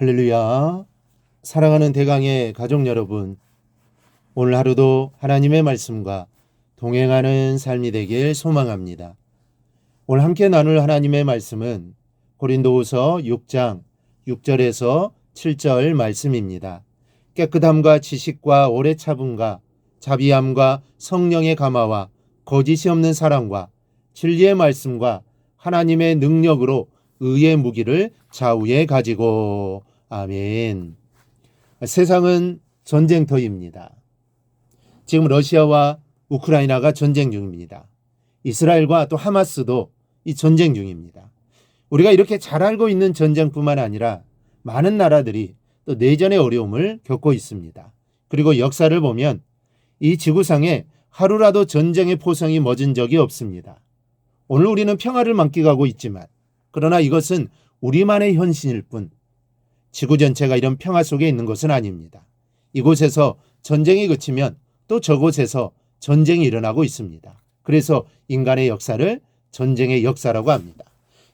할렐루야. 사랑하는 대강의 가족 여러분. 오늘 하루도 하나님의 말씀과 동행하는 삶이 되길 소망합니다. 오늘 함께 나눌 하나님의 말씀은 고린도후서 6장 6절에서 7절 말씀입니다. 깨끗함과 지식과 오래 참음과 자비함과 성령의 감화와 거짓이 없는 사랑과 진리의 말씀과 하나님의 능력으로 의의 무기를 좌우에 가지고 아멘. 세상은 전쟁터입니다. 지금 러시아와 우크라이나가 전쟁 중입니다. 이스라엘과 또 하마스도 이 전쟁 중입니다. 우리가 이렇게 잘 알고 있는 전쟁뿐만 아니라 많은 나라들이 또 내전의 어려움을 겪고 있습니다. 그리고 역사를 보면 이 지구상에 하루라도 전쟁의 포성이 멎은 적이 없습니다. 오늘 우리는 평화를 만끽하고 있지만 그러나 이것은 우리만의 현실일 뿐 지구 전체가 이런 평화 속에 있는 것은 아닙니다. 이곳에서 전쟁이 그치면 또 저곳에서 전쟁이 일어나고 있습니다. 그래서 인간의 역사를 전쟁의 역사라고 합니다.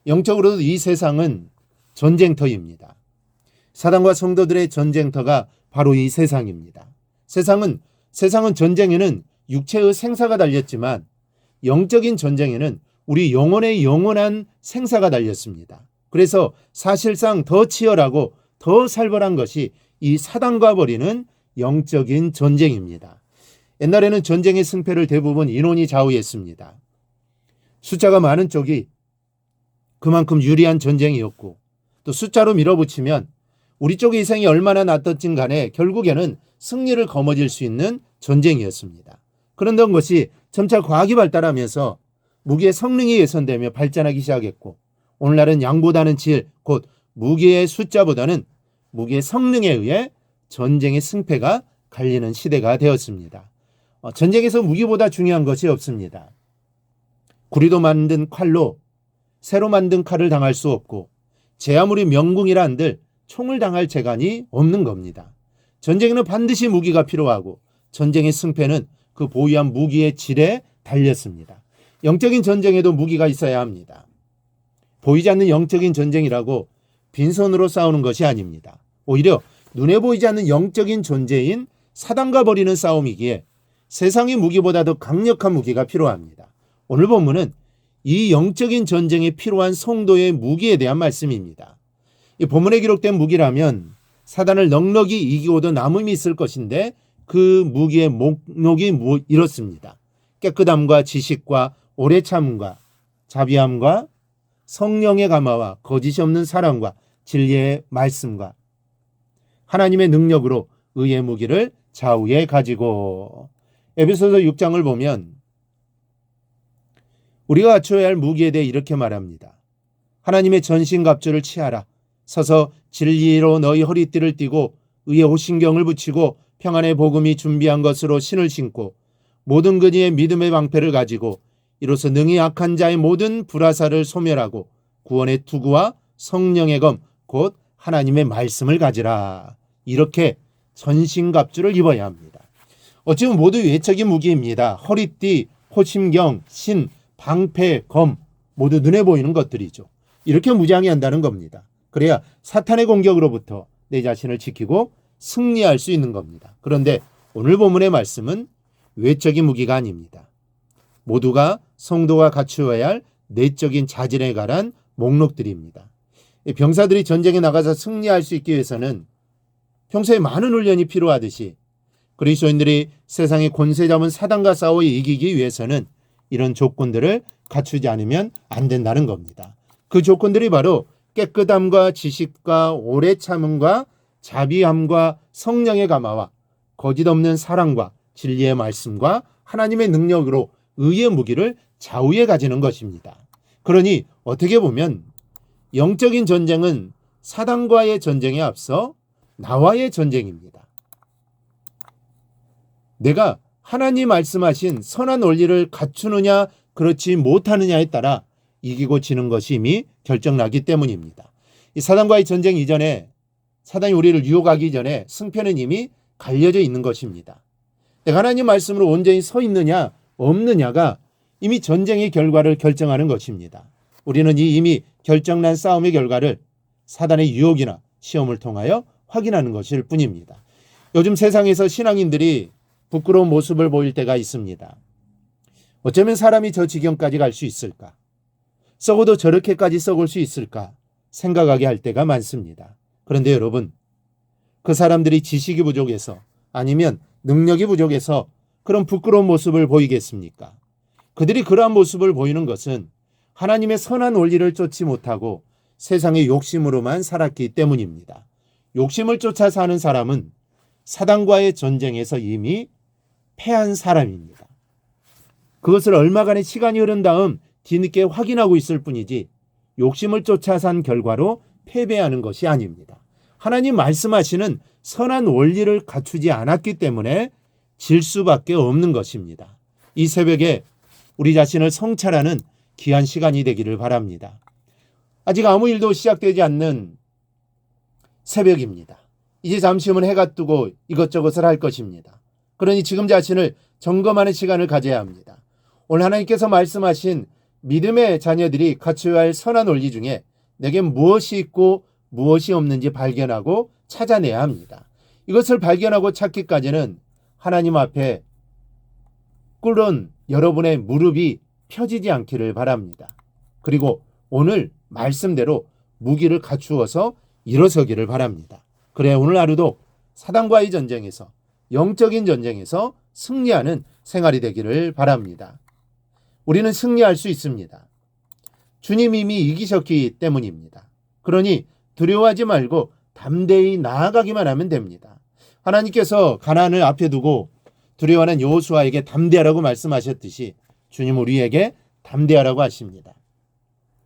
영적으로도 이 세상은 전쟁터입니다. 사단과 성도들의 전쟁터가 바로 이 세상입니다. 세상은 세상은 전쟁에는 육체의 생사가 달렸지만 영적인 전쟁에는 우리 영혼의 영원한 생사가 달렸습니다. 그래서 사실상 더 치열하고 더 살벌한 것이 이 사단과 벌이는 영적인 전쟁입니다. 옛날에는 전쟁의 승패를 대부분 인원이 좌우했습니다. 숫자가 많은 쪽이 그만큼 유리한 전쟁이었고 또 숫자로 밀어붙이면 우리 쪽의 희생이 얼마나 낫던진 간에 결국에는 승리를 거머쥘 수 있는 전쟁이었습니다. 그런던 것이 점차 과학이 발달하면서 무기의 성능이 개선되며 발전하기 시작했고 오늘날은 양보다는 질, 곧 무기의 숫자보다는 무기의 성능에 의해 전쟁의 승패가 갈리는 시대가 되었습니다. 어, 전쟁에서 무기보다 중요한 것이 없습니다. 구리도 만든 칼로 새로 만든 칼을 당할 수 없고 제 아무리 명궁이라 한들 총을 당할 재간이 없는 겁니다. 전쟁에는 반드시 무기가 필요하고 전쟁의 승패는 그 보유한 무기의 질에 달렸습니다. 영적인 전쟁에도 무기가 있어야 합니다. 보이지 않는 영적인 전쟁이라고 빈손으로 싸우는 것이 아닙니다. 오히려 눈에 보이지 않는 영적인 존재인 사단과 벌이는 싸움이기에 세상의 무기보다 더 강력한 무기가 필요합니다. 오늘 본문은 이 영적인 전쟁에 필요한 성도의 무기에 대한 말씀입니다. 이 본문에 기록된 무기라면 사단을 넉넉히 이기고도 남음이 있을 것인데 그 무기의 목록이 이렇습니다. 깨끗함과 지식과 오래 참음과 자비함과 성령의 감화와 거짓이 없는 사랑과 진리의 말씀과 하나님의 능력으로 의의 무기를 좌우에 가지고 에베소서 6장을 보면 우리가 갖춰야 할 무기에 대해 이렇게 말합니다. 하나님의 전신갑주를 취하라. 서서 진리로 너희 허리띠를 띠고 의의 호신경을 붙이고 평안의 복음이 준비한 것으로 신을 신고 모든 근위의 믿음의 방패를 가지고 이로써 능히 악한 자의 모든 불화사를 소멸하고 구원의 투구와 성령의 검 곧 하나님의 말씀을 가지라. 이렇게 전신갑주를 입어야 합니다. 어찌 보면 모두 외적인 무기입니다. 허리띠, 호심경, 신, 방패, 검 모두 눈에 보이는 것들이죠. 이렇게 무장해야 한다는 겁니다. 그래야 사탄의 공격으로부터 내 자신을 지키고 승리할 수 있는 겁니다. 그런데 오늘 본문의 말씀은 외적인 무기가 아닙니다. 모두가 성도가 갖추어야 할 내적인 자질에 관한 목록들입니다. 병사들이 전쟁에 나가서 승리할 수 있기 위해서는 평소에 많은 훈련이 필요하듯이 그리스도인들이 세상의 권세 잡은 사단과 싸워 이기기 위해서는 이런 조건들을 갖추지 않으면 안 된다는 겁니다. 그 조건들이 바로 깨끗함과 지식과 오래 참음과 자비함과 성령의 감화와 거짓 없는 사랑과 진리의 말씀과 하나님의 능력으로 의의 무기를 좌우에 가지는 것입니다. 그러니 어떻게 보면 영적인 전쟁은 사단과의 전쟁에 앞서 나와의 전쟁입니다. 내가 하나님 말씀하신 선한 원리를 갖추느냐 그렇지 못하느냐에 따라 이기고 지는 것이 이미 결정나기 때문입니다. 이 사단과의 전쟁 이전에 사단이 우리를 유혹하기 전에 승패는 이미 갈려져 있는 것입니다. 내가 하나님 말씀으로 온전히 서 있느냐 없느냐가 이미 전쟁의 결과를 결정하는 것입니다. 우리는 이 이미 결정난 싸움의 결과를 사단의 유혹이나 시험을 통하여 확인하는 것일 뿐입니다. 요즘 세상에서 신앙인들이 부끄러운 모습을 보일 때가 있습니다. 어쩌면 사람이 저 지경까지 갈 수 있을까? 썩어도 저렇게까지 썩을 수 있을까? 생각하게 할 때가 많습니다. 그런데 여러분, 그 사람들이 지식이 부족해서 아니면 능력이 부족해서 그런 부끄러운 모습을 보이겠습니까? 그들이 그러한 모습을 보이는 것은 하나님의 선한 원리를 쫓지 못하고 세상의 욕심으로만 살았기 때문입니다. 욕심을 쫓아 사는 사람은 사단과의 전쟁에서 이미 패한 사람입니다. 그것을 얼마간의 시간이 흐른 다음 뒤늦게 확인하고 있을 뿐이지 욕심을 쫓아 산 결과로 패배하는 것이 아닙니다. 하나님 말씀하시는 선한 원리를 갖추지 않았기 때문에 질 수밖에 없는 것입니다. 이 새벽에 우리 자신을 성찰하는 귀한 시간이 되기를 바랍니다. 아직 아무 일도 시작되지 않는 새벽입니다. 이제 잠시 후면 해가 뜨고 이것저것을 할 것입니다. 그러니 지금 자신을 점검하는 시간을 가져야 합니다. 오늘 하나님께서 말씀하신 믿음의 자녀들이 갖춰야 할 선한 원리 중에 내게 무엇이 있고 무엇이 없는지 발견하고 찾아내야 합니다. 이것을 발견하고 찾기까지는 하나님 앞에 꿇은 여러분의 무릎이 펴지지 않기를 바랍니다. 그리고 오늘 말씀대로 무기를 갖추어서 일어서기를 바랍니다. 그래 오늘 하루도 사단과의 전쟁에서 영적인 전쟁에서 승리하는 생활이 되기를 바랍니다. 우리는 승리할 수 있습니다. 주님 이미 이기셨기 때문입니다. 그러니 두려워하지 말고 담대히 나아가기만 하면 됩니다. 하나님께서 가난을 앞에 두고 두려워하는 여호수아에게 담대하라고 말씀하셨듯이 주님 우리에게 담대하라고 하십니다.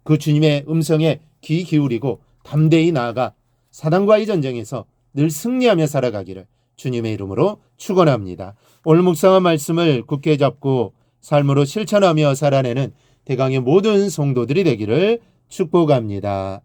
그 주님의 음성에 귀 기울이고 담대히 나아가 사단과의 전쟁에서 늘 승리하며 살아가기를 주님의 이름으로 축원합니다. 오늘 묵상한 말씀을 굳게 잡고 삶으로 실천하며 살아내는 대강의 모든 성도들이 되기를 축복합니다.